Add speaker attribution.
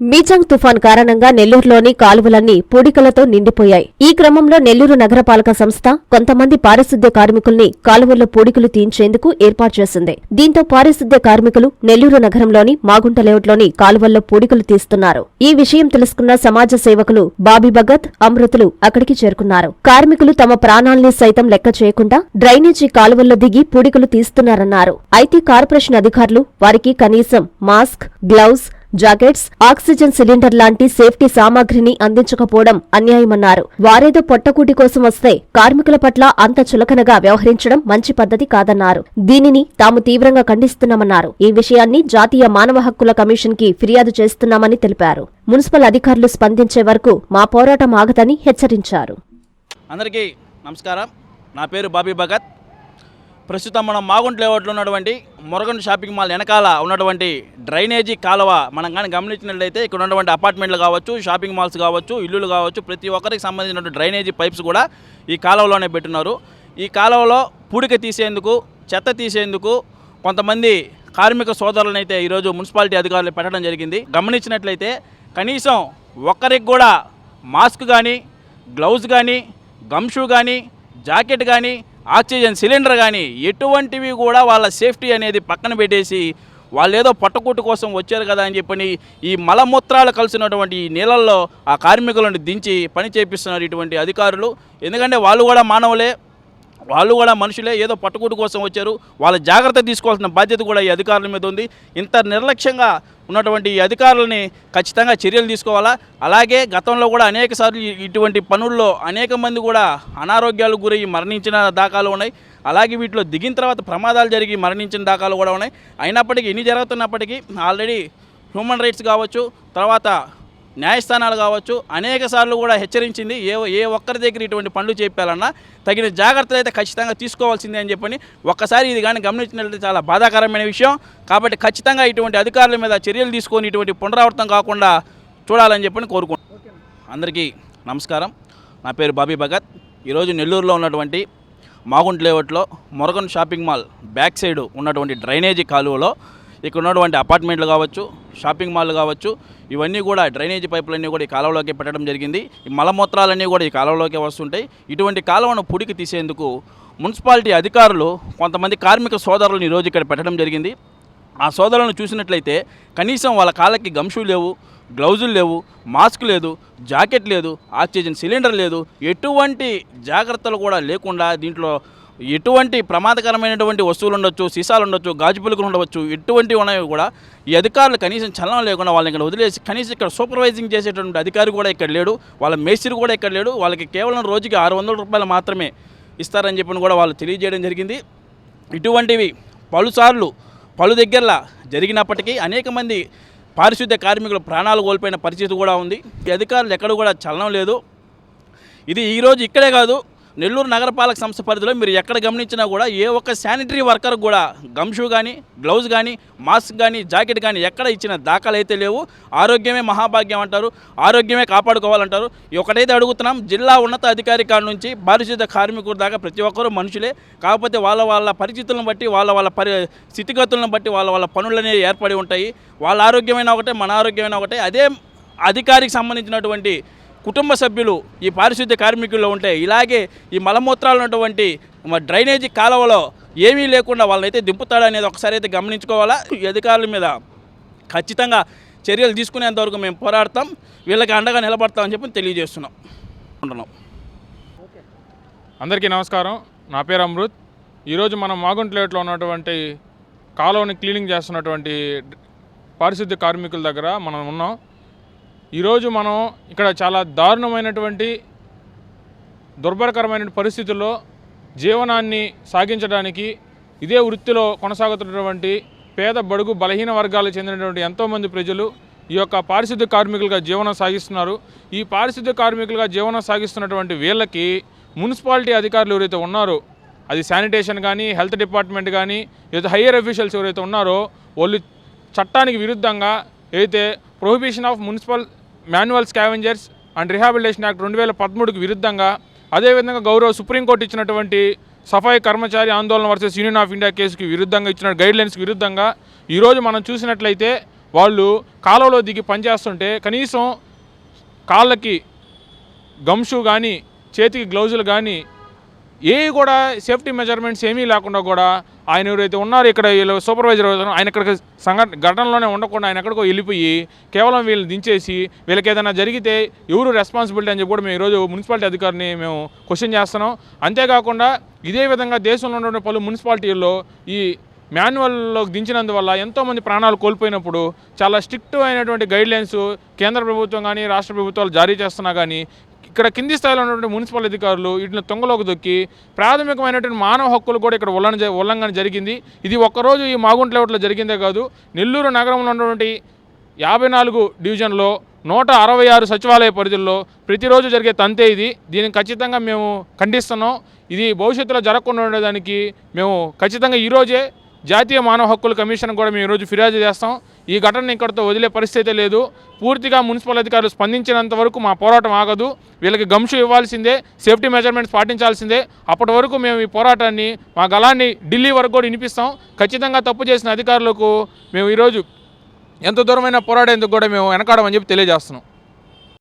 Speaker 1: మీచంగ్ తుఫాన్ కారణంగా నెల్లూరులోని కాలువలన్నీ పూడికలతో నిండిపోయాయి. ఈ క్రమంలో నెల్లూరు నగరపాలక సంస్థ కొంతమంది పారిశుద్ధ్య కార్మికుల్ని కాలువల్లో పూడికలు తీయించేందుకు ఏర్పాటు చేసింది. దీంతో పారిశుద్ధ్య కార్మికులు నెల్లూరు నగరంలోని మాగుంట లేఅవుట్లోని కాలువల్లో పూడికలు తీస్తున్నారు. ఈ విషయం తెలుసుకున్న సమాజ సేవకులు బాబీ భగత్ అమృతులు అక్కడికి చేరుకున్నారు. కార్మికులు తమ ప్రాణాల్ని సైతం లెక్క చేయకుండా డ్రైనేజీ కాలువల్లో దిగి పూడికలు తీస్తున్నారన్నారు. అయితే కార్పొరేషన్ అధికారులు వారికి కనీసం mask gloves jackets oxygen cylinder లాంటి సేఫ్టీ సామాగ్రిని అందించకపోవడం అన్యాయమన్నారు. వారేదో పొట్టకూటి కోసం వస్తే కార్మికుల పట్ల అంత చులకనగా వ్యవహరించడం మంచి పద్ధతి కాదన్నారు. దీనిని తాము తీవ్రంగా ఖండిస్తున్నామన్నారు. ఈ విషయాన్ని జాతీయ మానవ హక్కుల కమిషన్కి ఫిర్యాదు చేస్తున్నామని తెలిపారు. మున్సిపల్ అధికారులు స్పందించే వరకు మా పోరాటం ఆగదని హెచ్చరించారు.
Speaker 2: అందరికీ నమస్కారం. నా పేరు బాబీ భగత్. ప్రస్తుతం మనం మాగుంట లేఅవుట్లో ఉన్నటువంటి మురగన్ షాపింగ్ మాల్ వెనకాల ఉన్నటువంటి డ్రైనేజీ కాలువ మనం కానీ గమనించినట్లయితే ఇక్కడ ఉన్నటువంటి అపార్ట్మెంట్లు కావచ్చు షాపింగ్ మాల్స్ కావచ్చు ఇల్లులు కావచ్చు ప్రతి ఒక్కరికి సంబంధించినటువంటి డ్రైనేజీ పైప్స్ కూడా ఈ కాలువలోనే పెట్టున్నారు. ఈ కాలువలో పూడిక తీసేందుకు చెత్త తీసేందుకు కొంతమంది కార్మిక సోదరులనైతే ఈరోజు మున్సిపాలిటీ అధికారులు పెట్టడం జరిగింది. గమనించినట్లయితే కనీసం ఒక్కరికి కూడా మాస్క్ కానీ గ్లౌజ్ కానీ గమ్ షూ కానీ జాకెట్ కానీ ఆక్సిజన్ సిలిండర్ కానీ ఎటువంటివి కూడా వాళ్ళ సేఫ్టీ అనేది పక్కన పెట్టేసి వాళ్ళు ఏదో పట్టకూట్టు కోసం వచ్చారు కదా అని చెప్పని ఈ మలమూత్రాలు కలిసినటువంటి ఈ నీళ్ళల్లో ఆ కార్మికులను దించి పని చేపిస్తున్నారు ఇటువంటి అధికారులు. ఎందుకంటే వాళ్ళు కూడా మానవులే. వాళ్ళు కూడా మనుషులే ఏదో పట్టుకూటు కోసం వచ్చారు. వాళ్ళ జాగ్రత్త తీసుకోవాల్సిన బాధ్యత కూడా ఈ అధికారుల మీద ఉంది. ఇంత నిర్లక్ష్యంగా ఉన్నటువంటి ఈ అధికారులని ఖచ్చితంగా చర్యలు తీసుకోవాలా? అలాగే గతంలో కూడా అనేక సార్లు ఇటువంటి పనుల్లో అనేక మంది కూడా అనారోగ్యాలకు గురై మరణించిన దాఖలు ఉన్నాయి. అలాగే వీటిలో దిగిన తర్వాత ప్రమాదాలు జరిగి మరణించిన దాఖలు కూడా ఉన్నాయి. అయినప్పటికీ ఇన్ని జరుగుతున్నప్పటికీ ఆల్రెడీ హ్యూమన్ రైట్స్ కావచ్చు తర్వాత న్యాయస్థానాలు కావచ్చు అనేక సార్లు కూడా హెచ్చరించింది. ఏ ఏ ఒక్కరి దగ్గర ఇటువంటి పనులు చెప్పాలన్నా తగిన జాగ్రత్తలు అయితే ఖచ్చితంగా తీసుకోవాల్సిందే అని చెప్పని ఒక్కసారి ఇది కానీ గమనించినట్లయితే చాలా బాధాకరమైన విషయం. కాబట్టి ఖచ్చితంగా ఇటువంటి అధికారుల మీద చర్యలు తీసుకొని ఇటువంటి పునరావృతం కాకుండా చూడాలని చెప్పని కోరుకుంటున్నాను అందరికీ నమస్కారం. నా పేరు బాబీ భగత్. ఈరోజు నెల్లూరులో ఉన్నటువంటి మాగుంట్ లేఅవుట్లో Morgan shopping mall back side ఉన్నటువంటి డ్రైనేజీ కాలువలో ఇక్కడ ఉన్నటువంటి అపార్ట్మెంట్లు కావచ్చు షాపింగ్ మాల్ కావచ్చు ఇవన్నీ కూడా డ్రైనేజీ పైపులన్నీ కూడా ఈ కాలువలోకి పెట్టడం జరిగింది. ఈ మలమూత్రాలన్నీ కూడా ఈ కాలువలోకి వస్తుంటాయి. ఇటువంటి కాలువను పుడికి తీసేందుకు మున్సిపాలిటీ అధికారులు కొంతమంది కార్మిక సోదరులను ఈరోజు ఇక్కడ పెట్టడం జరిగింది. ఆ సోదరులను చూసినట్లయితే కనీసం వాళ్ళ కాళ్ళకి గమ్షూ లేవు గ్లౌజులు లేవు మాస్క్ లేదు జాకెట్ లేదు ఆక్సిజన్ సిలిండర్ లేదు ఎటువంటి జాగ్రత్తలు కూడా లేకుండా దీంట్లో ఎటువంటి ప్రమాదకరమైనటువంటి వస్తువులు ఉండొచ్చు సీసాలు ఉండొచ్చు గాజు పులుకులు ఉండవచ్చు ఎటువంటి ఉన్నాయో కూడా ఈ అధికారులు కనీసం చలనం లేకుండా వాళ్ళని ఇక్కడ వదిలేసి కనీసం ఇక్కడ సూపర్వైజింగ్ చేసేటువంటి అధికారి కూడా ఇక్కడ లేడు వాళ్ళ మేస్త్రి కూడా ఇక్కడ లేడు వాళ్ళకి కేవలం రోజుకి ఆరు వందల రూపాయలు మాత్రమే ఇస్తారని చెప్పి కూడా వాళ్ళు తెలియజేయడం జరిగింది. ఇటువంటివి పలుసార్లు పలు దగ్గరలా జరిగినప్పటికీ అనేక మంది పారిశుద్ధ్య కార్మికులు ప్రాణాలు కోల్పోయిన పరిస్థితి కూడా ఉంది. ఈ అధికారులు ఎక్కడ కూడా చలనం లేదు. ఇది ఈరోజు ఇక్కడే కాదు నెల్లూరు నగరపాలక సంస్థ పరిధిలో మీరు ఎక్కడ గమనించినా కూడా ఏ ఒక్క శానిటరీ వర్కర్ కూడా గమ్ షూ కానీ గ్లౌజ్ కానీ మాస్క్ కానీ జాకెట్ కానీ ఎక్కడ ఇచ్చిన దాఖలు అయితే లేవు. ఆరోగ్యమే మహాభాగ్యం అంటారు. ఆరోగ్యమే కాపాడుకోవాలంటారు. ఒకటైతే అడుగుతున్నాం. జిల్లా ఉన్నత అధికారి కాడ నుంచి పారిశుద్ధ కార్మికుల దాకా ప్రతి ఒక్కరూ మనుషులే. కాకపోతే వాళ్ళ వాళ్ళ పరిస్థితులను బట్టి వాళ్ళ వాళ్ళ పరి స్థితిగతులను బట్టి వాళ్ళ వాళ్ళ పనులు అనేవి ఏర్పడి ఉంటాయి. వాళ్ళ ఆరోగ్యమైన ఒకటే మన ఆరోగ్యమైన ఒకటే. అదే అధికారికి సంబంధించినటువంటి కుటుంబ సభ్యులు ఈ పారిశుద్ధ్య కార్మికుల్లో ఉంటే ఇలాగే ఈ మలమూత్రాలు ఉన్నటువంటి డ్రైనేజీ కాలువలో ఏమీ లేకుండా వాళ్ళనైతే దింపుతాడనేది ఒకసారి అయితే గమనించుకోవాలా? ఈ అధికారుల మీద ఖచ్చితంగా చర్యలు తీసుకునేంత వరకు మేము పోరాడతాం వీళ్ళకి అండగా నిలబడతామని చెప్పి తెలియజేస్తున్నాం. ఉంటున్నాం.
Speaker 3: అందరికీ నమస్కారం. నా పేరు అమృత్. ఈరోజు మనం మాగుంట్లేట్లో ఉన్నటువంటి కాలువని క్లీనింగ్ చేస్తున్నటువంటి పారిశుద్ధ్య కార్మికుల దగ్గర మనం ఉన్నాం. ఈరోజు మనం ఇక్కడ చాలా దారుణమైనటువంటి దుర్భరకరమైన పరిస్థితుల్లో జీవనాన్ని సాగించడానికి ఇదే వృత్తిలో కొనసాగుతున్నటువంటి పేద బడుగు బలహీన వర్గాలకు చెందినటువంటి ఎంతోమంది ప్రజలు ఈ యొక్క పారిశుద్ధ్య కార్మికులుగా జీవనం సాగిస్తున్నారు. ఈ పారిశుద్ధ్య కార్మికులుగా జీవనం సాగిస్తున్నటువంటి వీళ్ళకి మున్సిపాలిటీ అధికారులు ఎవరైతే ఉన్నారో అది శానిటేషన్ కానీ హెల్త్ డిపార్ట్మెంట్ కానీ ఏదైతే హయ్యర్ అఫీషియల్స్ ఎవరైతే ఉన్నారో వాళ్ళు చట్టానికి విరుద్ధంగా అయితే prohibition of municipal manual scavengers and rehabilitation act రెండు వేల పదమూడుకి విరుద్ధంగా అదేవిధంగా గౌరవ సుప్రీంకోర్టు ఇచ్చినటువంటి సఫాయి కర్మచారి ఆందోళన వర్సెస్ యూనియన్ ఆఫ్ ఇండియా కేసుకి విరుద్ధంగా ఇచ్చిన గైడ్లైన్స్కి విరుద్ధంగా ఈరోజు మనం చూసినట్లయితే వాళ్ళు కాలంలో దిగి పనిచేస్తుంటే కనీసం కాళ్ళకి గమ్షు కానీ చేతికి గ్లౌజులు కానీ ఏవి కూడా సేఫ్టీ మెజర్మెంట్స్ ఏమీ లేకుండా కూడా ఆయన ఎవరైతే ఉన్నారో ఇక్కడ వీళ్ళు సూపర్వైజర్ ఆయన ఇక్కడ సంఘటన ఘటనలోనే ఉండకుండా ఆయన ఎక్కడికో వెళ్ళిపోయి కేవలం వీళ్ళని దించేసి వీళ్ళకి ఏదైనా జరిగితే ఎవరు రెస్పాన్సిబిలిటీ అని చెప్పి కూడా మేము ఈరోజు మున్సిపాలిటీ అధికారిని మేము క్వశ్చన్ చేస్తున్నాం. అంతేకాకుండా ఇదే విధంగా దేశంలో ఉన్న పలు మున్సిపాలిటీల్లో ఈ మాన్యువల్లోకి దించినందువల్ల ఎంతోమంది ప్రాణాలు కోల్పోయినప్పుడు చాలా స్ట్రిక్ట్ అయినటువంటి గైడ్లైన్స్ కేంద్ర ప్రభుత్వం కానీ రాష్ట్ర ప్రభుత్వాలు జారీ చేస్తున్నా కానీ ఇక్కడ కింది స్థాయిలో ఉన్నటువంటి మున్సిపల్ అధికారులు వీటిని తొంగలోకి దొక్కి ప్రాథమికమైనటువంటి మానవ హక్కులు కూడా ఇక్కడ ఉల్లంఘన జ- ఉల్లంఘన జరిగింది. ఇది ఒక్కరోజు ఈ మాగుంట లేఅవుట్లో జరిగిందే కాదు. నెల్లూరు నగరంలో ఉన్నటువంటి యాభై నాలుగు డివిజన్లో నూట అరవై ఆరు సచివాలయ పరిధుల్లో ప్రతిరోజు జరిగే తంతే ఇది. దీన్ని ఖచ్చితంగా మేము ఖండిస్తున్నాం. ఇది భవిష్యత్తులో జరగకుండా ఉండేదానికి మేము ఖచ్చితంగా ఈరోజే జాతీయ మానవ హక్కుల కమిషన్ కూడా మేము ఈరోజు ఫిర్యాదు చేస్తాం. ఈ ఘటన ఇక్కడితో వదిలే పరిస్థితి లేదు. పూర్తిగా మున్సిపల్ అధికారులు స్పందించినంత వరకు మా పోరాటం ఆగదు. వీళ్ళకి గంషు ఇవ్వాల్సిందే సేఫ్టీ మెజర్మెంట్స్ పాటించాల్సిందే. అప్పటి వరకు మేము ఈ పోరాటాన్ని మా గలాన్ని ఢిల్లీ వరకు కూడా వినిపిస్తాం. ఖచ్చితంగా తప్పు చేసిన అధికారులకు మేము ఈరోజు ఎంత దూరమైన పోరాడేందుకు కూడా మేము వెనకాడమని చెప్పి తెలియజేస్తున్నాం.